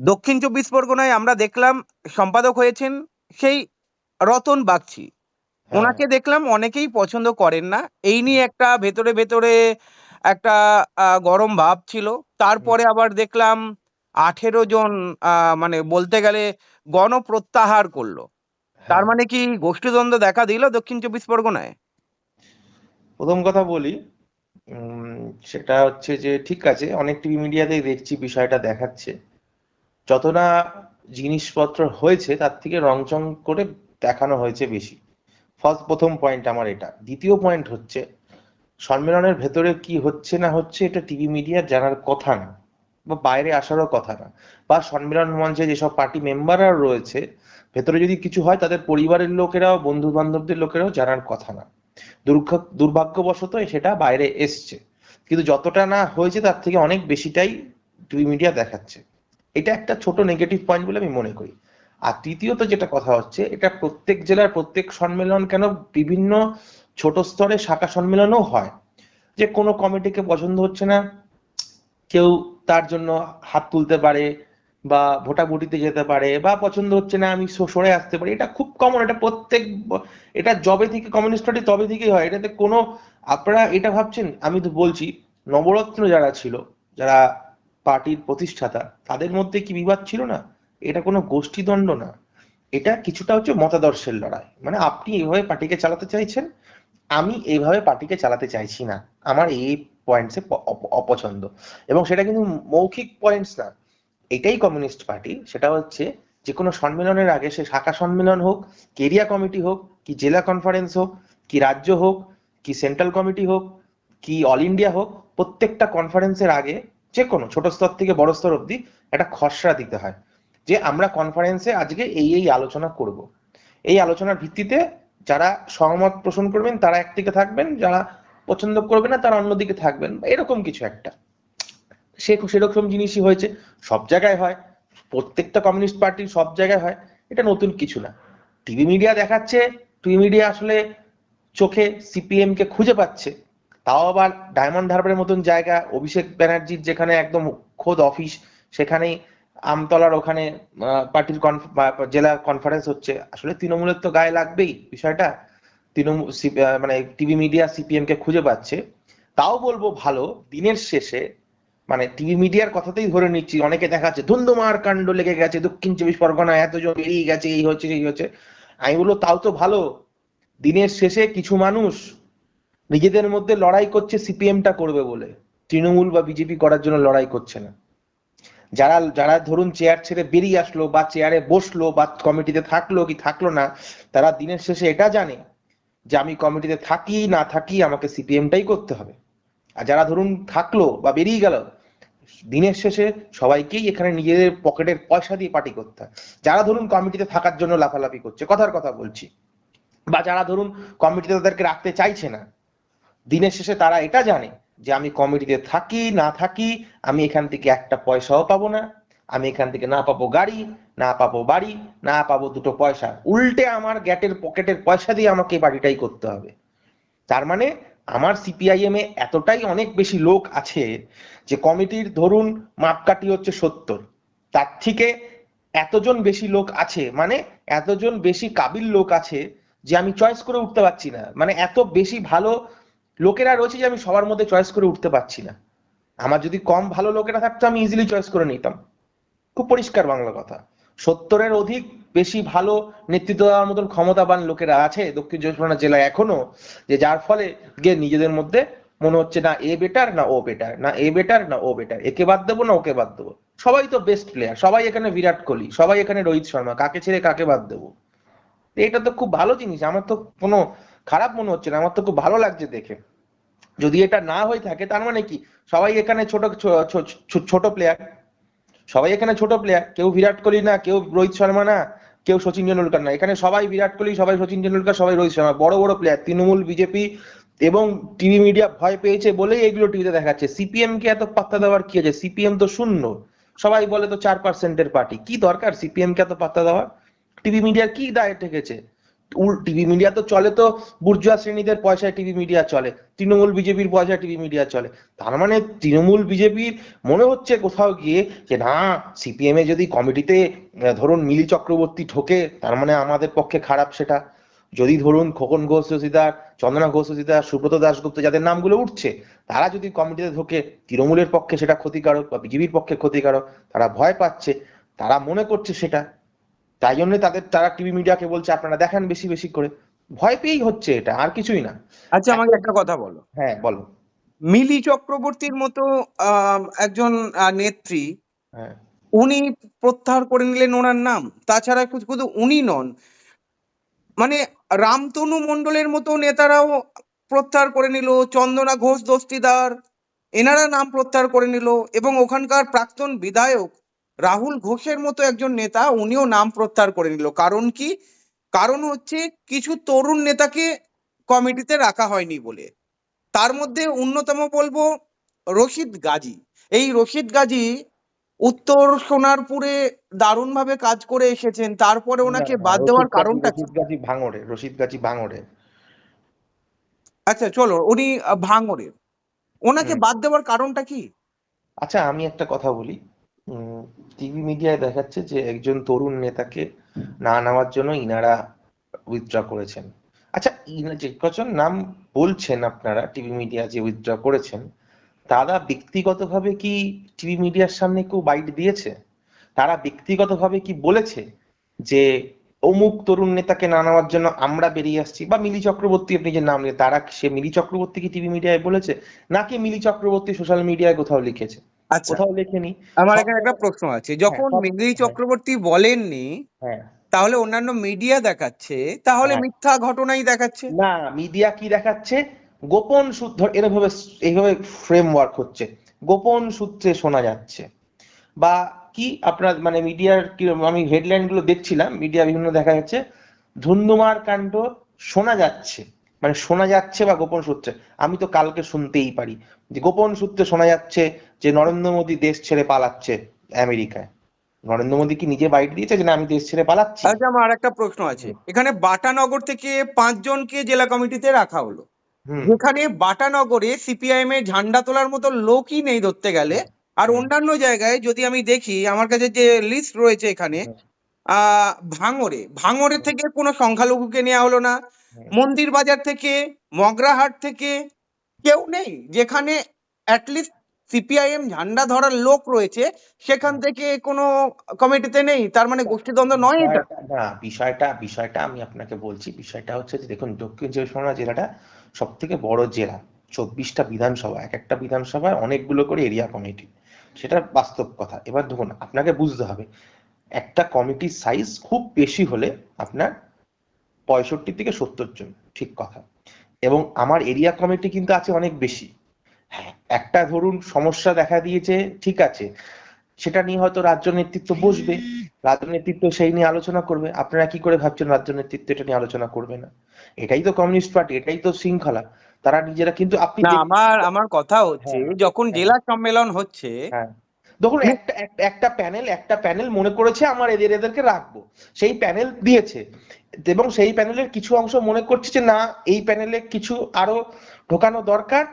দক্ষিণ চব্বিশ পরগনায় আমরা দেখলাম সম্পাদক হয়েছেন সেই রতন বাগচি। হ্যাঁ। ওনাকে দেখলাম অনেকেই পছন্দ করেন না। এই নিয়ে একটা ভেতরে ভেতরে একটা গরম ভাব ছিল। তারপরে আবার দেখলাম আঠেরো জন মানে বলতে গেলে গণপ্রত্যাহার করল। তার হ্যাঁ। মানে কি গোষ্ঠীদ্বন্দ্ব দেখা দিল দক্ষিণ চব্বিশ পরগনায়? প্রথম কথা বলি উম, সেটা হচ্ছে যে ঠিক আছে অনেক টিভি মিডিয়াতেই দেখছি বিষয়টা দেখাচ্ছে। যত না জিনিসপত্র হয়েছে, তার থেকে রংচং করে দেখানো হয়েছে বেশি। ফার্স্ট প্রথম পয়েন্ট আমার এটা। দ্বিতীয় পয়েন্ট হচ্ছে, সম্মেলনের ভেতরে কি হচ্ছে না হচ্ছে এটা টিভি মিডিয়ার জানার কথা না, বা বাইরে আসারও কথা না। বা সম্মেলন মঞ্চে যেসব পার্টি মেম্বাররা রয়েছে, ভেতরে যদি কিছু হয়, তাদের পরিবারের লোকেরাও বন্ধু বান্ধবদের লোকেরাও জানার কথা না। দুর্ভাগ্য দুর্ভাগ্যবশত সেটা বাইরে এসছে। কিন্তু যতটা না হয়েছে, তার থেকে অনেক বেশিটাই টিভি মিডিয়া দেখাচ্ছে। এটা একটা ছোট নেগেটিভ পয়েন্ট বলে আমি মনে করি। আর তৃতীয়ত যেটা কথা হচ্ছে, এটা প্রত্যেক জেলার প্রত্যেক সম্মেলন কেন বিভিন্ন ছোট স্তরে শাখা সম্মেলনও হয়? যে কোনো কমিটিকে পছন্দ হচ্ছে না, কেউ তার জন্য হাত তুলতে পারে বা ভোটাভুটিতে যেতে পারে বা পছন্দ হচ্ছে না, আমি সরে আসতে পারি, এটা খুব কমন এটা প্রত্যেক এটা জবে থেকে কমিউনিস্ট পার্টি তবে থেকেই হয়, এটাতে কোনো আপনারা এটা ভাবছেন? আমি তো বলছি, নবরত্ন যারা ছিল, যারা পার্টির প্রতিষ্ঠাতা, তাদের মধ্যে কি বিবাদ ছিল না? এটা কোনো গোষ্ঠীদ্বন্দ্ব না। এটা কিছুটা হচ্ছে মতাদর্শের লড়াই। মানে আপনি এইভাবে পার্টিকে চালাতে চাইছেন, আমি এইভাবে পার্টিকে চালাতে চাইছি না। আমার এই পয়েন্টসে অপছন্দ। এবং সেটা কিন্তু মৌখিক পয়েন্টস না। এটাই কমিউনিস্ট পার্টি সেটা হচ্ছে যে কোনো সম্মেলনের আগে সে শাখা সম্মেলন হোক, কেরিয়া কমিটি হোক, কি জেলা কনফারেন্স হোক, কি রাজ্য হোক, কি সেন্ট্রাল কমিটি হোক, কি অল ইন্ডিয়া হোক, প্রত্যেকটা কনফারেন্সের আগে যে কোনো ছোট স্তর থেকে বড় স্তর অবধি একটা খসড়া দিতে হয়, যে আমরা কনফারেন্সে আজকে এই এই আলোচনা করব। এই আলোচনার ভিত্তিতে যারা সহমত পোষণ করবেন, তারা একদিকে থাকবেন, যারা পছন্দ করবে না, তারা অন্যদিকে থাকবেন, বা এরকম কিছু একটা। সে সেরকম জিনিসই হয়েছে, সব জায়গায় হয়, প্রত্যেকটা কমিউনিস্ট পার্টি সব জায়গায় হয়, এটা নতুন কিছু না। টিভি মিডিয়া দেখাচ্ছে, টিভি মিডিয়া আসলে চোখে সিপিএম কে খুঁজে পাচ্ছে তাও আবার ডায়মন্ড হারবারের মতন জায়গা, অভিষেক ব্যানার্জির যেখানে একদম খোদ অফিস, সেখানেই আমতলার ওখানে পার্টির জেলা কনফারেন্স হচ্ছে। আসলে তৃণমূলের তো গায়ে লাগবেই বিষয়টা। তৃণমূল মানে টিভি মিডিয়া সিপিএম কে খুঁজে পাচ্ছে। তাও বলব ভালো, দিনের শেষে মানে টিভি মিডিয়ার কথাতেই ধরে নিচ্ছি, অনেকে দেখাচ্ছে, ধুন্দুমার কাণ্ড লেগে গেছে, দক্ষিণ চব্বিশ পরগনা এতজন বেরিয়ে গেছে, এই হচ্ছে এই হচ্ছে। আমি বলব তাও তো ভালো। দিনের শেষে কিছু মানুষ নিজেদের মধ্যে লড়াই করছে সিপিএমটা করবে বলে। তৃণমূল বা বিজেপি করার জন্য লড়াই করছে না। যারা যারা ধরুন চেয়ার ছেড়ে বেরিয়ে আসলো বা চেয়ারে বসল বা কমিটিতে থাকল কি থাকল না, তারা দিনের শেষে এটা জানে যে আমি কমিটিতে থাকি, না থাকি, আমাকে সিপিএমটাই করতে হবে। আর যারা ধরুন থাকল বা বেরিয়ে গেল, দিনের শেষে সবাইকেই এখানে নিজেদের পকেটের পয়সা দিয়ে পার্টি করতে হয়। যারা ধরুন কমিটিতে থাকার জন্য লাফালাফি করছে, কথার কথা বলছি, বা যারা ধরুন কমিটিতে তাদেরকে রাখতে চাইছে না দিনের শেষে তারা এটা জানে যে আমি কমিটিতে থাকি, না থাকি, আমি এখান থেকে একটা পয়সাও পাবো না, আমি এখান থেকে না পাবো গাড়ি, না পাবো বাড়ি, না পাবো দুটো পয়সা। উল্টে আমার গ্যাটের পকেটের পয়সা দিয়ে আমাকে বাড়িটাই করতে হবে। তার মানে আমার সিপিআইএম এ এতটাই অনেক বেশি লোক আছে যে কমিটির ধরুন মাপকাঠি হচ্ছে সত্তর। তার থেকে এতজন বেশি লোক আছে মানে এতজন বেশি কাবিল লোক আছে যে আমি চয়েস করে উঠতে পারছি না। মানে এত বেশি ভালো লোকেরা রয়েছে যে আমি সবার মধ্যে চয়েস করে উঠতে পারছি না। আমার যদি কম ভালো লোকেরা থাকতো, আমি ইজিলি চয়েস করে নিতাম। খুব পরিষ্কার বাংলা কথা। সত্তরের অধিক বেশি ভালো নেতৃত্ব দেওয়ার মতন ক্ষমতাবান লোকেরা আছে দক্ষিণ চব্বিশ পরগনা জেলায় এখনও, যে যার ফলে গিয়ে নিজেদের মধ্যে মনে হচ্ছে না এ বেটার না ও বেটার না এ বেটার না ও বেটার একে বাদ দেবো, না ওকে বাদ দেবো। সবাই তো বেস্ট প্লেয়ার সবাই এখানে বিরাট কোহলি, সবাই এখানে রোহিত শর্মা, কাকে ছেড়ে কাকে বাদ দেবো? এটা তো খুব ভালো জিনিস। আমার তো কোনো খারাপ মনে হচ্ছে না, আমার তো খুব ভালো লাগছে দেখে। যদি এটা না হয়ে থাকে, তার মানে কি? সবাই এখানে ছোট ছোট প্লেয়ার সবাই এখানে ছোট প্লেয়ার কেউ বিরাট কোহলি না, কেউ রোহিত শর্মা না, কেউ সচিন টেন্ডুলকার না। এখানে সবাই বিরাট কোহলি, সবাই সচিন টেন্ডুলকার সবাই রোহিত শর্মা। বড় বড় প্লেয়ার তৃণমূল বিজেপি এবং টিভি মিডিয়া ভয় পেয়েছে বলেই এগুলো টিভিতে দেখাচ্ছে। সিপিএম কে এত পাত্তা দেওয়ার কি আছে? সিপিএম তো শূন্য। সবাই বলে তো চার পার্সেন্টের পার্টি কি দরকার সিপিএম কে এত পাত্তা দেওয়ার? টিভি মিডিয়ার কি দায় ঠেকেছে? টিভি মিডিয়া তো চলে তো বুর্জুয়া শ্রেণীদের পয়সায় টিভি মিডিয়া চলে, তৃণমূল বিজেপির পয়সায় টিভি মিডিয়া চলে। তার মানে তৃণমূল বিজেপির মনে হচ্ছে কোথাও গিয়ে যে, না সিপিএম এ যদি কমিটিতে ধরুন মিলি চক্রবর্তী ঠোকে তার মানে আমাদের পক্ষে খারাপ সেটা। যদি ধরুন খোকন ঘোষ, শশীদার, চন্দনা ঘোষ, শশীদার, সুব্রত দাশগুপ্ত যাদের নামগুলো উঠছে, তারা যদি কমিটিতে ঢোকে, তৃণমূলের পক্ষে সেটা ক্ষতিকারক বা বিজেপির পক্ষে ক্ষতিকারক, তারা ভয় পাচ্ছে, তারা মনে করছে সেটা। তাই জন্য তাদের তারা টিভি মিডিয়াকে বলছে আপনারা দেখান বেশি বেশি করে। ভয় পেয়েই হচ্ছে এটা আর কিছুই না। আচ্ছা আমাকে একটা কথা বলো। হ্যাঁ বলো। মিলি চক্রবর্তীর মতো একজন নেত্রী হ্যাঁ। উনি প্রত্যাহার করে নিলেন ওনার নাম। তাছাড়া শুধু শুধু উনি নন। মানে রামতনু মণ্ডলের মতো নেতারাও প্রত্যাহার করে নিল চন্দনা ঘোষ দস্তিদার এনারা নাম প্রত্যাহার করে নিল এবং ওখানকার প্রাক্তন বিধায়ক রাহুল ঘোষের মতো একজন নেতা উনিও নাম প্রত্যাহার করে নিল। কারণ কি? কারণ হচ্ছে কিছু তরুণ নেতাকে কমিটিতে রাখা হয়নি বলে। তার মধ্যে অন্যতম বলব রশিদ গাজী। এই রশিদ গাজী উত্তর সোনারপুরে দারুণভাবে কাজ করে এসেছেন। তারপরে ওনাকে বাদ দেওয়ার কারণটা রশিদ গাজী ভাঙড়ে রশিদ গাজী ভাঙড়ে। আচ্ছা চলো উনি আহ, ভাঙড়ের ওনাকে বাদ দেওয়ার কারণটা কি? আচ্ছা আমি একটা কথা বলি। টিভি মিডিয়ায় দেখাচ্ছে যে একজন তরুণ নেতাকে না নেওয়ার জন্য ইনারা উইথড্র করেছেন। আচ্ছা ইনা যে কজন নাম বলছেন আপনারা টিভি মিডিয়া যে উইথড্র করেছেন, তারা ব্যক্তিগতভাবে কি টিভি মিডিয়ার সামনে কেউ বাইট দিয়েছে? তারা ব্যক্তিগতভাবে কি বলেছে যে অমুক তরুণ নেতাকে না নেওয়ার জন্য আমরা বেরিয়ে আসছি? বা মিলি চক্রবর্তী আপনি যে নাম নিয়ে তারা সে মিলি চক্রবর্তী কি টিভি মিডিয়ায় বলেছে? নাকি মিলি চক্রবর্তী সোশ্যাল মিডিয়ায় কোথাও লিখেছে? কোথাও লেখেনি আমার এখানে একটা প্রশ্ন আছে। যখন সব- মিলি হ্যাঁ। চক্রবর্তী বলেননি হ্যাঁ। তাহলে অন্যান্য মিডিয়া দেখাচ্ছে তাহলে হ্যাঁ। মিথ্যা ঘটনাই দেখাচ্ছে? না মিডিয়া কি দেখাচ্ছে? গোপন সূত্র এরভাবে এইভাবে ফ্রেমওয়ার্ক হচ্ছে। গোপন সূত্রে শোনা যাচ্ছে। বা কি আপনার মানে মিডিয়ার কি আমি হেডলাইনগুলো দেখছিলাম মিডিয়া বিভিন্ন দেখা যাচ্ছে। ধুন্ধুমার কাণ্ড শোনা যাচ্ছে। মানে শোনা যাচ্ছে বা গোপন সূত্রে আমি তো কালকে শুনতেই পারি যে গোপন সূত্রে শোনা যাচ্ছে যে নরেন্দ্র মোদী দেশ ছেড়ে পালাচ্ছে আমেরিকায়। নরেন্দ্র মোদী কি নিজে বাইট দিয়েছে যে না আমি দেশ ছেড়ে পালাচ্ছি? আচ্ছা আমার আরেকটা প্রশ্ন আছে। এখানে বাটানগর থেকে পাঁচজনকে জেলা কমিটিতে রাখা হলো। যেখানে বাটানগরে সিপিআইএম এর ঝান্ডা তোলার মতো লোকই নেই ধরতে গেলে। আর অন্যান্য জায়গায় যদি আমি দেখি আমার কাছে যে লিস্ট রয়েছে এখানে ভাঙড়ে। ভাঙড়ে থেকে কোনো সংখ্যালঘুকে নেওয়া হলো না। মন্দির বাজার থেকে মগরাহাট থেকে কেউ নেই যেখানে অ্যাটলিস্ট সিপিআইএম ঝান্ডা ধরার লোক রয়েছে সেখান থেকে কোনো কমিটিতে নেই তার মানে গোষ্ঠীদ্বন্দ্ব নয় এটা। না বিষয়টা বিষয়টা আমি আপনাকে বলছি বিষয়টা হচ্ছে যে দেখুন দক্ষিণ চব্বিশ পরগনা জেলাটা সব থেকে বড় জেলা চব্বিশটা বিধানসভা এক একটা বিধানসভায় অনেকগুলো করে এরিয়া কমিটি সেটা বাস্তব কথা। এবার দেখুন আপনাকে বুঝতে হবে একটা কমিটির সাইজ খুব বেশি হলে আপনার পঁয়ষট্টি থেকে সত্তর জন ঠিক কথা। এবং আমার এরিয়া কমিটি কিন্তু আছে অনেক বেশি। হ্যাঁ একটা ধরুন সমস্যা দেখা দিয়েছে ঠিক আছে। সেটা নিয়ে হয়তো রাজ্য নেতৃত্ব বসবে। রাজ্য নেতৃত্ব সেই নিয়ে আলোচনা করবে। আপনারা কি করে ভাবছেন রাজ্য নেতৃত্ব এটা নিয়ে আলোচনা করবে না? এটাই তো কমিউনিস্ট পার্টি এটাই তো শৃঙ্খলা। তারা নিজেরা কিন্তু আপনি আমার আমার কথা হচ্ছে হ্যাঁ, যখন হ্যাঁ। জেলা সম্মেলন হচ্ছে হ্যাঁ। দেখুন একটা একটা- একটা প্যানেল একটা প্যানেল মনে করেছে আমার এদের এদেরকে রাখব। সেই প্যানেল দিয়েছে। এবং সেই প্যানেলের কিছু অংশ মনে করছে যে না এই প্যানেলে কিছু আরও ঢোকানো দরকার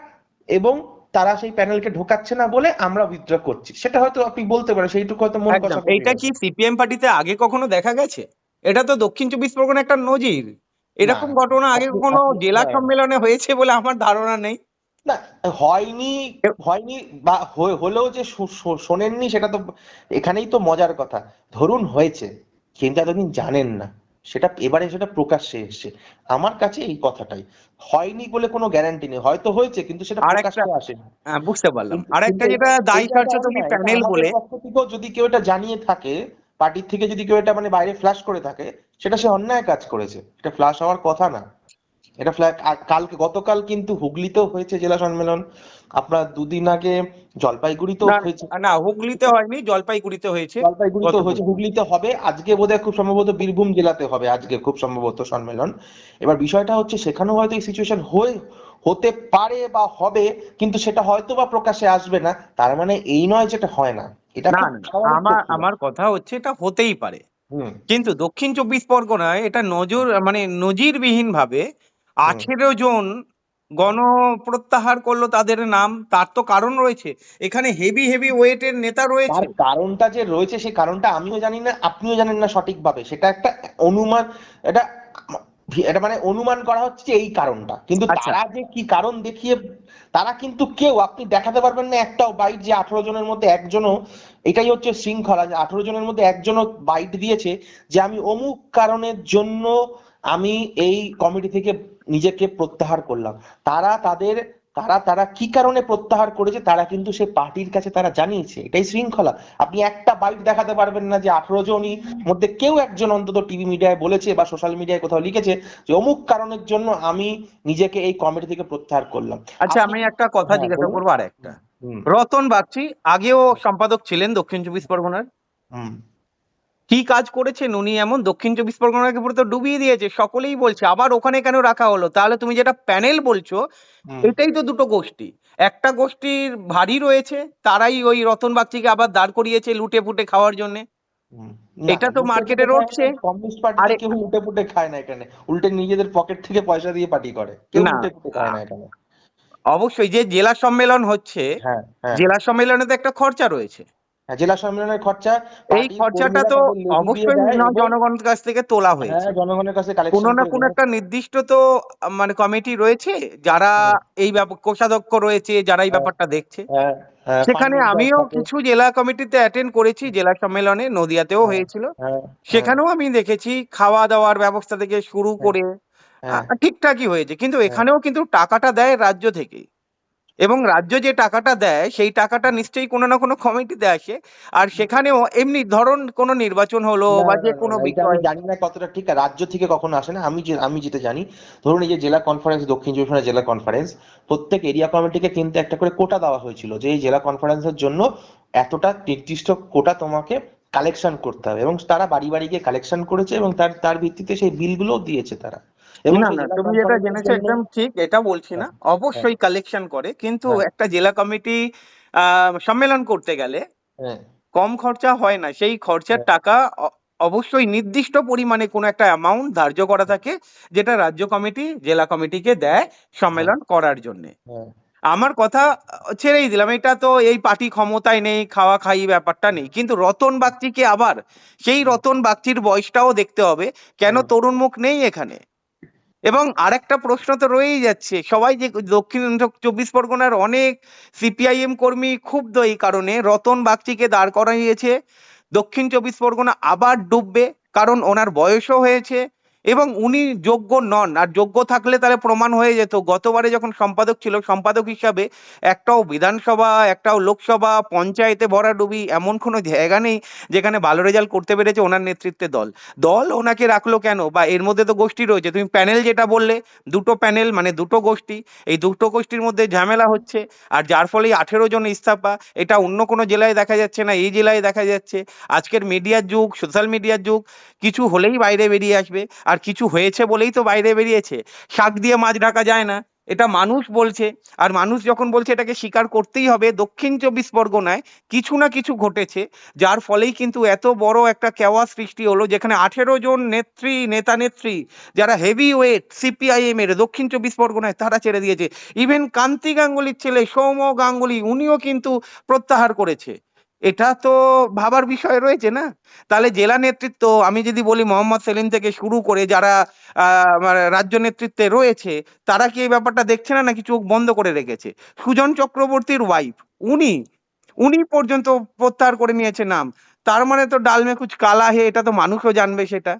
এবং তারা সেই প্যানেলকে ঢোকাচ্ছে না বলে আমরা উইথড্র করছি। সেটা হয়তো আপনি বলতে পারেন সেইটুকু হয়তো মনে কষা এইটা কি সিপিএম পার্টিতে আগে কখনো দেখা গেছে? এটা তো দক্ষিণ চব্বিশ পরগনা একটা নজির। এরকম ঘটনা আগে কখনো জেলা হ্যাঁ। সম্মেলনে হয়েছে বলে আমার ধারণা নেই। না হয়নি হয়নি বা হলেও যে শোনেননি সেটা তো এখানেই তো মজার কথা। ধরুন হয়েছে কিন্তু এতদিন জানেন না সেটা এবারে সেটা প্রকাশ্যে এসছে। আমার কাছে এই কথাটাই হয়নি বলে কোনো গ্যারান্টি নেই হয়তো হয়েছে কিন্তু সেটা আরেকটা- প্রকাশ্যে আসেনি। হ্যাঁ, বুঝতে পারলাম। কিন্তু- আর একটা কিন্তু যেটা দায়ী দায় তুমি প্যানেল বলে? যদি কেউ এটা জানিয়ে থাকে পার্টির থেকে যদি কেউ এটা মানে বাইরে ফ্ল্যাশ করে থাকে সেটা সে অন্যায় কাজ করেছে। এটা ফ্ল্যাশ হওয়ার কথা না। এটা ফ্ল্যাশ কালকে গতকাল কিন্তু হুগলিতেও হয়েছে জেলা সম্মেলন। আপনার দুদিন আগে জলপাইগুড়িতেও হয়েছে। না হুগলিতে হয়নি জলপাইগুড়িতে হয়েছে। জলপাইগুড়িতে। হয়েছে। হুগলিতে হবে আজকে বোধহয় খুব সম্ভবত বীরভূম জেলাতে হবে আজকে খুব সম্ভবত সম্মেলন। এবার বিষয়টা হচ্ছে সেখানেও হয়তো এই সিচুয়েশন হয়ে হতে পারে বা হবে কিন্তু সেটা হয়তো বা প্রকাশ্যে আসবে না। তার মানে এই নয় যেটা হয় না। এটা আমার আমার কথা হচ্ছে এটা হতেই পারে। হুম। কিন্তু দক্ষিণ চব্বিশ পরগনায় এটা নজর মানে নজিরবিহীন ভাবে আঠেরো জন গণপ্রত্যাহার করল তাদের নাম তার তো কারণ রয়েছে। এখানে হেভি হেভি ওয়েটের নেতা রয়েছে। কারণটা যে রয়েছে সেই কারণটা আমিও জানি না আপনিও জানেন না সঠিকভাবে। সেটা একটা অনুমান এটা এটা মানে অনুমান করা হচ্ছে এই কারণটা। কিন্তু আচ্ছা। তারা যে কি কারণ দেখিয়ে তারা কিন্তু কেউ আপনি দেখাতে পারবেন না একটাও বাইট যে আঠারো জনের মধ্যে একজনও এটাই হচ্ছে শৃঙ্খলা যে আঠারো জনের মধ্যে একজনও বাইট দিয়েছে যে আমি অমুক কারণের জন্য আমি এই কমিটি থেকে নিজেকে প্রত্যাহার করলাম। তারা তাদের তারা তারা কি কারণে প্রত্যাহার করেছে তারা কিন্তু সে পার্টির কাছে তারা জানিয়েছে। এটাই শৃঙ্খলা। আপনি একটা বাইট দেখাতে পারবেন না যে আঠারো জনই মধ্যে কেউ একজন অন্তত টিভি মিডিয়ায় বলেছে বা সোশ্যাল মিডিয়ায় কোথাও লিখেছে যে অমুক কারণের জন্য আমি নিজেকে এই কমিটি থেকে প্রত্যাহার করলাম। আচ্ছা আমি একটা কথা হ্যাঁ, জিজ্ঞাসা করব আর একটা রতন বাগচি আগেও সম্পাদক ছিলেন দক্ষিণ চব্বিশ পরগনার। হুম, কি কাজ করেছেন উনি এমন? দক্ষিণ চব্বিশ পরগনাকে পুরো তো ডুবিয়ে দিয়েছে সকলেই বলছে আবার ওখানে কেন রাখা হলো? তাহলে তুমি যেটা প্যানেল বলছো। এটাই তো দুটো গোষ্ঠী। একটা গোষ্ঠীর ভারী রয়েছে তারাই ওই রতন বাগচিকে আবার দাঁড় করিয়েছে লুটে পুটে খাওয়ার জন্য। এটা তো মার্কেটে রটছে। কমিউনিস্ট পার্টিতে আরে- কেউ লুটে পুটে খায় না এখানে। উল্টে নিজেদের পকেট থেকে পয়সা দিয়ে পার্টি করে কেউ। লুটে পুটে খায় না এখানে। অবশ্যই যে জেলা সম্মেলন হচ্ছে হ্যাঁ হ্যাঁ। জেলা সম্মেলনে তো একটা খরচা রয়েছে। জেলা সম্মেলনের খরচা এই খরচাটা তো অবশ্যই জনগণের কাছ থেকে তোলা হয়েছে। হ্যাঁ জনগণের কাছে কালেকশন কোনো না কোনো একটা নির্দিষ্ট তো মানে কমিটি রয়েছে যারা এই ব্যাপার কোষাধ্যক্ষ রয়েছে যারা এই হ্যাঁ। ব্যাপারটা দেখছে। হ্যাঁ হ্যাঁ সেখানে আমিও কিছু জেলা কমিটিতে অ্যাটেন্ড করেছি জেলা সম্মেলনে নদিয়াতেও হ্যাঁ, হয়েছিল। হ্যাঁ, সেখানেও আমি দেখেছি খাওয়া দাওয়ার ব্যবস্থা থেকে শুরু করে হ্যাঁ, ঠিকঠাকই হয়েছে। কিন্তু এখানেও কিন্তু টাকাটা দেয় রাজ্য থেকে। এবং রাজ্য যে টাকাটা দেয় সেই টাকাটা নিশ্চয়ই কোনো না কোনো কমিটিতে আসে। আর সেখানেও এমনি ধরুন কোনো নির্বাচন হলো বা যে কোনো বিষয়। জানি না কতটা ঠিক। রাজ্য থেকে কখনো আসে না? আমি আমি যেটা জানি ধরুন এই যে জেলা কনফারেন্স দক্ষিণ চব্বিশ পরগনা জেলা কনফারেন্স প্রত্যেক এরিয়া কমিটিকে কিন্তু একটা করে কোটা দেওয়া হয়েছিল যে এই জেলা কনফারেন্সের জন্য এতটা নির্দিষ্ট কোটা তোমাকে কালেকশন করতে হবে। এবং তারা বাড়ি বাড়ি গিয়ে কালেকশন করেছে এবং তার তার ভিত্তিতে সেই বিলগুলো দিয়েছে তারা। না না তুমি যেটা জেনেছো একদম ঠিক এটা বলছি না। অবশ্যই কালেকশন করে কিন্তু হ্যাঁ। একটা জেলা কমিটি সম্মেলন করতে গেলে হ্যাঁ। কম খরচা হয় না সেই খরচার হ্যাঁ। টাকা অবশ্যই নির্দিষ্ট পরিমাণে কোনো একটা অ্যামাউন্ট ধার্য করা থাকে যেটা রাজ্য কমিটি জেলা কমিটিকে দেয় সম্মেলন করার জন্য। হ্যাঁ। আমার কথা ছেড়েই দিলাম এটা তো এই পার্টি ক্ষমতায় নেই খাওয়া খাই ব্যাপারটা নেই কিন্তু রতন বাগচিকে আবার সেই রতন বাগচির বয়সটাও দেখতে হবে কেন তরুণ মুখ নেই এখানে? এবং আরেকটা প্রশ্ন তো রয়েই যাচ্ছে। সবাই যে দক্ষিণ চব্বিশ পরগনার অনেক সিপিআইএম কর্মী ক্ষুব্ধ এই কারণে। রতন বাগচিকে দাঁড় করাইয়েছে। দক্ষিণ চব্বিশ পরগনা আবার ডুববে কারণ ওনার বয়সও হয়েছে। এবং উনি যোগ্য নন, আর যোগ্য থাকলে তাহলে প্রমাণ হয়ে যেত। গতবারে যখন সম্পাদক ছিল, সম্পাদক হিসাবে একটাও বিধানসভা, একটাও লোকসভা, পঞ্চায়েতে ভরাডুবি এমন কোনো জায়গা নেই যেখানে ভালো রেজাল্ট করতে পেরেছে ওনার নেতৃত্বে দল। দল ওনাকে রাখল কেন? বা এর মধ্যে তো গোষ্ঠী রয়েছে। তুমি প্যানেল যেটা বললে, দুটো প্যানেল মানে দুটো গোষ্ঠী। এই দুটো গোষ্ঠীর মধ্যে ঝামেলা হচ্ছে, আর যার ফলে আঠেরো জন ইস্তফা। এটা অন্য কোনো জেলায় দেখা যাচ্ছে না, এই জেলায় দেখা যাচ্ছে। আজকের মিডিয়ার যুগ, সোশ্যাল মিডিয়ার যুগ, কিছু হলেই বাইরে বেরিয়ে আসবে। আর কিছু হয়েছে বলেই তো বাইরে বেরিয়েছে। শাক দিয়ে মাছ ঢাকা যায় না। এটা মানুষ বলছে। আর মানুষ যখন বলছে এটাকে স্বীকার করতেই হবে, দক্ষিণ চব্বিশ পরগনায় কিছু না কিছু ঘটেছে, যার ফলেই কিন্তু এত বড় একটা কেওয়া সৃষ্টি হলো, যেখানে আঠেরো জন নেত্রী, নেতা নেত্রী, যারা হেভি ওয়েট সিপিআইএম এর দক্ষিণ চব্বিশ পরগনায় তারা ছেড়ে দিয়েছে। ইভেন কান্তি গাঙ্গুলির ছেলে সৌম গাঙ্গুলি, উনিও কিন্তু প্রত্যাহার করেছে। এটা তো ভাবার বিষয় রয়েছে না? তাহলে জেলা নেতৃত্ব, আমি যদি বলি মোহাম্মদ সেলিম থেকে শুরু করে যারা রাজ্য নেতৃত্বে রয়েছে, তারা কি এই ব্যাপারটা দেখছে না নাকি চোখ বন্ধ করে রেখেছে? সুজন চক্রবর্তীর ওয়াইফ উনি উনি পর্যন্ত প্রত্যাহার করে নিয়েছে নাম। তার মানে তো ডাল মে কালা হে, এটা তো মানুষও জানবে সেটা।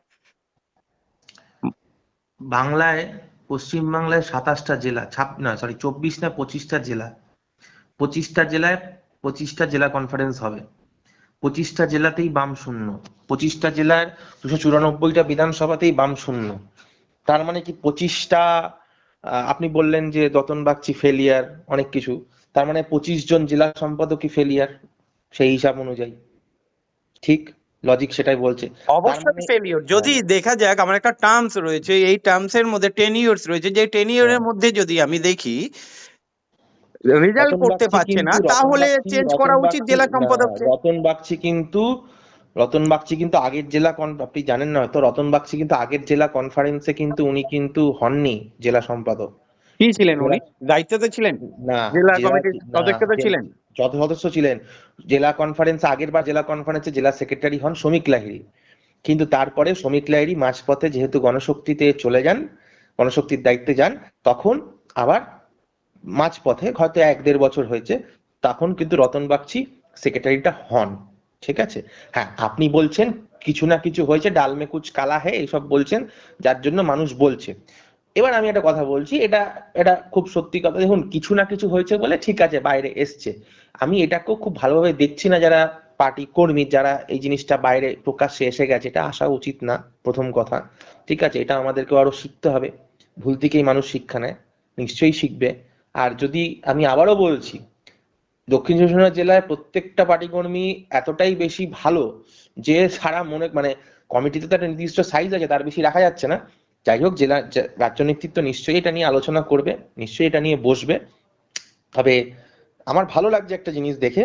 বাংলায় পশ্চিম বাংলায় সাতাশটা জেলা, ছাপ, না সরি চব্বিশ না পঁচিশটা জেলা। পঁচিশটা জেলায় পঁচিশটা জেলা কনফারেন্স হবে। পঁচিশটা জেলাতেই বাম শূন্য। পঁচিশটা জেলার দুশো চুরানব্বইটা বিধানসভাতেই বাম শূন্য। তার মানে কি পঁচিশটা আপনি বললেন যে দতন বাগচি ফেলিয়ার অনেক কিছু। তার মানে পঁচিশ জন জেলা সম্পাদকই ফেলিয়ার সেই হিসাব অনুযায়ী। ঠিক? লজিক সেটাই বলছে। অবশ্যই মানে- ফেলিওর যদি দেখা যাক আমার একটা টার্মস রয়েছে এই টার্মস এর মধ্যে টেন ইয়ার্স রয়েছে। যে টেন ইয়ারের হ্যাঁ। মধ্যে যদি আমি দেখি রেজাল্ট করতে পারছে না তাহলে চেঞ্জ করা উচিত জেলা সম্পাদককে। রতন বাগচি কিন্তু রতন বাগচি কিন্তু আগের জেলা আপনি জানেন না হয়তো রতন বাগচি কিন্তু আগের জেলা কনফারেন্সে কিন্তু উনি কিন্তু হননি জেলা সম্পাদক। কি ছিলেন উনি? দায়িত্বতে ছিলেন? না জেলা কমিটির সদস্যতে ছিলেন? যত সদস্য ছিলেন জেলা কনফারেন্স আগের বার জেলা কনফারেন্সে জেলা সেক্রেটারি হন শ্রমিক লাহিড়ী। কিন্তু তারপরে শ্রমিক লাহিড়ী মাঝপথে যেহেতু গণশক্তিতে চলে যান গণশক্তির দায়িত্বে যান তখন আবার মাঝপথে, হয়তো এক দেড় বছর হয়েছে, তখন কিন্তু রতন বাগচি সেক্রেটারিটা হন, ঠিক আছে? হ্যাঁ আপনি বলছেন, কিছু না কিছু হয়েছে, ডাল মে কুচ কালা হে এইসব বলছেন, যার জন্য মানুষ বলছে। এবার আমি একটা কথা বলছি, এটা এটা খুব সত্যি কথা, দেখুন, কিছু না কিছু হয়েছে বলে ঠিক আছে, বাইরে এসছে। আমি এটাকেও খুব ভালোভাবে দেখছি না, যারা পার্টি কর্মী, যারা এই জিনিসটা বাইরে প্রকাশ্যে এসে গেছে, এটা আসা উচিত না, প্রথম কথা, ঠিক আছে? এটা আমাদেরকে আরও শিখতে হবে। ভুল থেকেই মানুষ শিক্ষা নেয়, নিশ্চয়ই শিখবে। আর যদি আমি আবারও বলছি, দক্ষিণ চব্বিশ জেলায় প্রত্যেকটা পার্টি কর্মী এতটাই বেশি ভালো যে সারা মনে মানে কমিটিতে তো একটা নির্দিষ্ট সাইজ আছে, তার বেশি রাখা যাচ্ছে না। যাই হোক, জেলা রাজ্য নেতৃত্ব নিশ্চয়ই এটা নিয়ে আলোচনা করবে, নিশ্চয়ই এটা নিয়ে বসবে। তবে আমার ভালো লাগছে একটা জিনিস দেখে,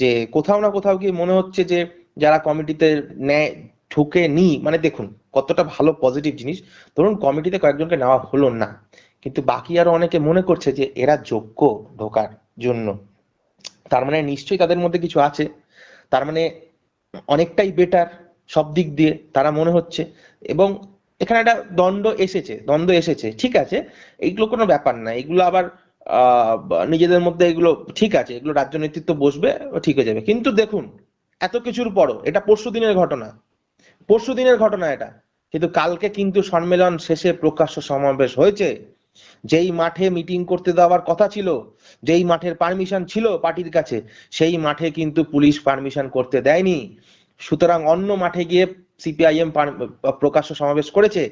যে কোথাও না কোথাও গিয়ে মনে হচ্ছে যে যারা কমিটিতে নেয় ঢুকে নি মানে দেখুন কতটা ভালো পজিটিভ জিনিস। ধরুন কমিটিতে কয়েকজনকে নেওয়া হলো না। কিন্তু বাকি আরও অনেকে মনে করছে যে এরা যোগ্য ঢোকার জন্য। তার মানে নিশ্চয়ই তাদের মধ্যে কিছু আছে। তার মানে অনেকটাই বেটার সব দিক দিয়ে তারা মনে হচ্ছে। এবং এখানে একটা দ্বন্দ্ব এসেছে দ্বন্দ্ব এসেছে, ঠিক আছে? এইগুলো কোনো ব্যাপার না। এগুলো আবার নিজেদের মধ্যে এগুলো ঠিক আছে। এগুলো রাজ্য নেতৃত্ব বসবে, ঠিক হয়ে যাবে। কিন্তু দেখুন, এত কিছুর পরও, এটা পরশু দিনের ঘটনা। পরশু দিনের ঘটনা এটা। কিন্তু কালকে কিন্তু সম্মেলন শেষে প্রকাশ্য সমাবেশ হয়েছে। যেই মাঠে মিটিং করতে দেওয়ার কথা ছিল, যেই মাঠের পারমিশন ছিল পার্টির কাছে, সেই মাঠে কিন্তু পুলিশ পারমিশন করতে দেয়নি। সুতরাং অন্য মাঠে গিয়ে সিপিআইএম প্রকাশ্য সমাবেশ করেছে।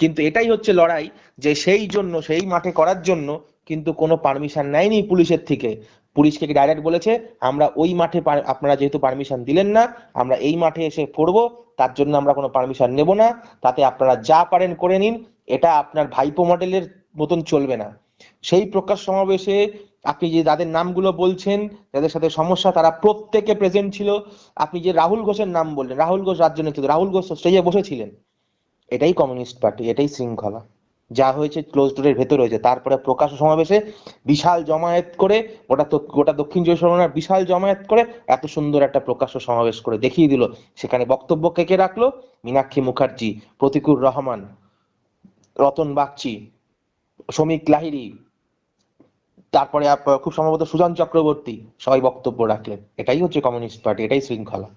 কিন্তু এটাই হচ্ছে লড়াই যে সেই জন্য, সেই মাঠে করার জন্য কিন্তু কোনো পারমিশন নেয়নি পুলিশের থেকে। পুলিশকে ডাইরেক্ট বলেছে, আমরা ওই মাঠে আপনারা যেহেতু পারমিশন দিলেন না, আমরা এই মাঠে এসে পড়ব, তার জন্য আমরা কোনো পারমিশন নেব না। তাতে আপনারা যা পারেন করে নিন। এটা আপনার ভাইপো মডেলের মতন চলবে না। সেই প্রকাশ সমাবেশে আপনি যে যাদের নামগুলো বলছেন, যাদের সাথে সমস্যা, তারা প্রত্যেকে প্রেজেন্ট ছিল। আপনি যে রাহুল ঘোষের নাম বললেন, রাহুল ঘোষ রাজ্য নেতৃত্ব, রাহুল ঘোষ স্টেজে বসেছিলেন। এটাই কমিউনিস্ট পার্টি এটাই শৃঙ্খলা। যা হয়েছে ক্লোজ ডোরের ভেতর হয়েছে। তারপরে প্রকাশ সমাবেশে বিশাল জমায়েত করে, গোটা গোটা দক্ষিণ চব্বিশ পরগনার বিশাল জমায়েত করে এত সুন্দর একটা প্রকাশ্য সমাবেশ করে দেখিয়ে দিল। সেখানে বক্তব্য কে কে রাখল? মীনাক্ষী মুখার্জি, প্রতিকুর রহমান, রতন বাগচি শ্রমিক লাহিড়ী তারপরে খুব সম্ভবত সুজন চক্রবর্তী সবাই বক্তব্য রাখলেন। এটাই হচ্ছে কমিউনিস্ট পার্টি এটাই শৃঙ্খলা।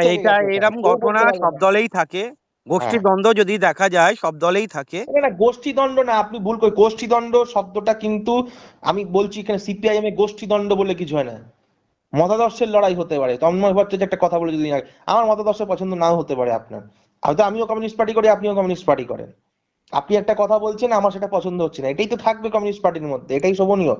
এটা এরকম ঘটনা সব দলেই থাকে। গোষ্ঠী হ্যাঁ। দ্বন্দ্ব যদি দেখা যায় সব দলেই থাকে। না না গোষ্ঠীদ্বন্দ্ব না আপনি ভুল করে গোষ্ঠীদ্বন্দ্ব শব্দটা কিন্তু আমি বলছি এখানে সিপিআইএম এ গোষ্ঠীদ্বন্দ্ব বলে কিছু হয় না। মতাদর্শের লড়াই হতে পারে। তন্ময় ভট্টাচার্য একটা কথা বলে যদি আমার মতাদর্শ পছন্দ নাও হতে পারে আপনার। হয়তো আমিও কমিউনিস্ট পার্টি করি আপনিও কমিউনিস্ট পার্টি করেন। আপনি একটা কথা বলছেন, আমার সেটা পছন্দ হচ্ছে না। এটাই তো থাকবে কমিউনিস্ট পার্টির মধ্যে, এটাই শোভনীয়।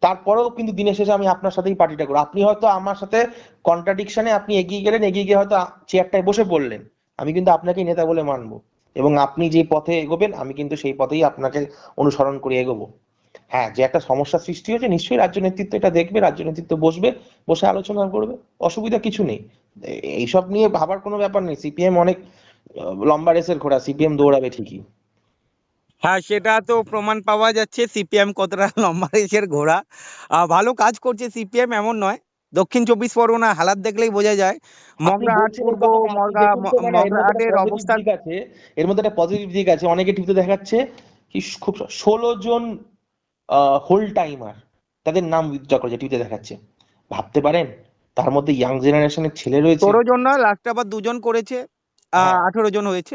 তারপরেও কিন্তু দিনের শেষে আমি আপনার সাথেই পার্টিটা করি আপনি হয়তো আমার সাথে কন্ট্রাডিকশনে আপনি এগিয়ে গেলেন, এগিয়ে গিয়ে হয়তো চেয়ারটায় বসে পড়লেন। আমি কিন্তু আপনাকে নেতা বলে মানবো। এবং আপনি যে পথে এগোবেন, আমি কিন্তু সেই পথেই আপনাকে অনুসরণ করে এগোবো। হ্যাঁ যে একটা সমস্যা সৃষ্টি হয়েছে, নিশ্চয়ই রাজ্য নেতৃত্ব এটা দেখবে, রাজ্য নেতৃত্ব বসবে, বসে আলোচনা করবে, অসুবিধা কিছু নেই। এইসব নিয়ে ভাবার কোনো ব্যাপার নেই। সিপিএম অনেক লম্বা রেসের ঘোড়া সিপিএম দৌড়াবে ঠিকই। হ্যাঁ সেটা তো প্রমাণ পাওয়া যাচ্ছে। সিপিএম কতটা লম্বা রেসের ঘোড়া। আহ, ভালো কাজ করছে সিপিএম এমন নয়। দক্ষিণ চব্বিশ পরগনা হালাত দেখলেই বোঝা যায়। আপনি মগরাহাট পূর্ব কথাটা, আপনি মগরা দেখুন তো মানে মগরাহাটের অবস্থান আছে। এর মধ্যে একটা পজিটিভ দিক আছে। অনেকে টিভিতে দেখাচ্ছে কি খুব ষোলো জন হোল টাইমার তাদের নাম উইথড্র করেছে টিভিতে দেখাচ্ছে। ভাবতে পারেন? তার মধ্যে ইয়াং জেনারেশনের ছেলে রয়েছে। ষোলো জন না লাস্টে আবার দুজন করেছে। আহ হ্যাঁ। আঠেরো জন হয়েছে।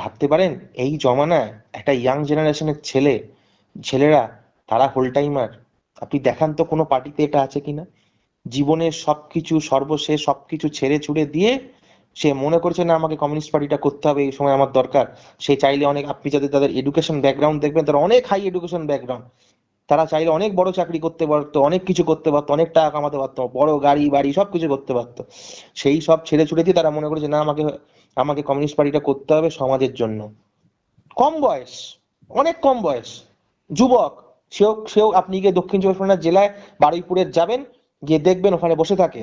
ভাবতে পারেন, এই জমানায় একটা ইয়াং জেনারেশনের ছেলে, ছেলেরা, তারা হোল টাইমার আপনি দেখান তো কোনো পার্টিতে এটা আছে কিনা? জীবনের সবকিছু, সর্বশেষ সবকিছু ছেড়ে ছুড়ে দিয়ে সে মনে করছে, না, আমাকে কমিউনিস্ট পার্টিটা করতে হবে, এই সময় আমার দরকার। সে চাইলে অনেক, আপনি যাদের তাদের এডুকেশন ব্যাকগ্রাউন্ড দেখবেন, তারা অনেক হাই এডুকেশন ব্যাকগ্রাউন্ড তারা চাইলে অনেক বড় চাকরি করতে পারতো অনেক কিছু করতে পারতো অনেক টাকা কামাতে পারতো বড় গাড়ি বাড়ি সবকিছু করতে পারতো। সেই সব ছেড়ে ছুড়ে দিয়ে তারা মনে করেছে না আমাকে আমাকে কমিউনিস্ট পার্টিটা করতে হবে সমাজের জন্য। কম বয়স অনেক কম বয়স। যুবক সেও সেও আপনি গিয়ে দক্ষিণ চব্বিশ পরগনা জেলায় বারুইপুরের যাবেন গিয়ে দেখবেন ওখানে বসে থাকে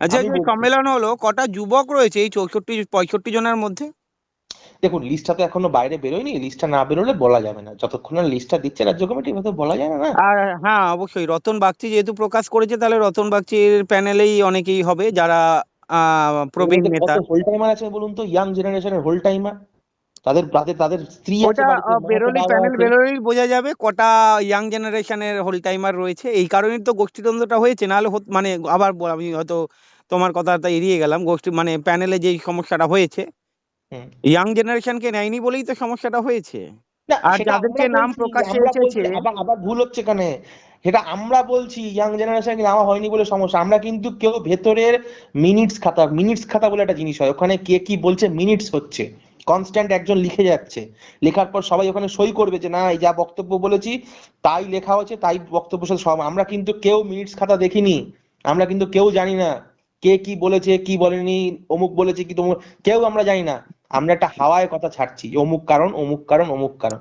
আচ্ছা। সম্মেলন হলো কটা যুবক রয়েছে এই চৌষট্টি পঁয়ষট্টি জনের মধ্যে? দেখুন লিস্টটা তো এখনও বাইরে বেরোয়নি লিস্টটা না বেরোলে বলা যাবে না। যতক্ষণ না লিস্টটা দিচ্ছে রাজ্য কমিটি তো বলা যায় না আর হ্যাঁ অবশ্যই। রতন বাগচি যেহেতু প্রকাশ করেছে তাহলে রতন বাগচির প্যানেলেই অনেকেই হবে যারা প্রবীণ নেতা। হোল টাইমার আছে বলুন তো ইয়াং জেনারেশনের হোল টাইমার তাদের তাদের তাদের স্ত্রী ওটা বাবা প্যানেল আছে। বেরোলেই বোঝা যাবে কটা ইয়াং জেনারেশনের হোল টাইমার রয়েছে। এই কারণেই তো গোষ্ঠীদ্বন্দ্বটা হয়েছে নাহলে মানে আবার আমি হয়তো তোমার কথাটা এড়িয়ে গেলাম। গোষ্ঠী মানে প্যানেলে যেই সমস্যাটা হয়েছে। ইয়াং জেনারেশনকে নেয়নি বলেই তো সমস্যাটা হয়েছে। আর যাদেরকে নাম বলছি, এসেছে- আবার ভুল হচ্ছে সেটা আমরা বলছি ইয়াং জেনারেশনকে নেওয়া হয়নি বলে সমস্যা। আমরা কিন্তু কেউ ভেতরের মিনিটস খাতা মিনিটস খাতা বলে একটা জিনিস হয়। ওখানে কে কি বলছে মিনিটস হচ্ছে। কনস্ট্যান্ট একজন লিখে যাচ্ছে। লেখার পর সবাই ওখানে সই করবে যে না এই যা বক্তব্য বলেছি তাই লেখা হচ্ছে তাই বক্তব্য সাথে সব আমরা কিন্তু কেউ মিনিটস খাতা দেখিনি। আমরা কিন্তু কেউ জানি না কে কি বলেছে কি বলেনি অমুক বলেছে কি তমুক কেউ আমরা জানি না। আমরা একটা হাওয়ায় কথা ছাড়ছি অমুক কারণ অমুক কারণ অমুক কারণ।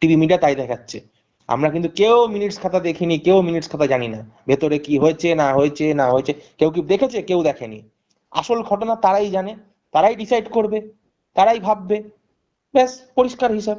টিভি মিডিয়া তাই দেখাচ্ছে। আমরা কিন্তু কেউ মিনিটস খাতা দেখিনি, কেউ মিনিটস খাতা জানি না। ভেতরে কি হয়েছে, না হয়েছে না হয়েছে, কেউ কি দেখেছে, কেউ দেখেনি। আসল ঘটনা তারাই জানে, তারাই ডিসাইড করবে, তারাই ভাববে। ব্যাস, পরিষ্কার হিসাব।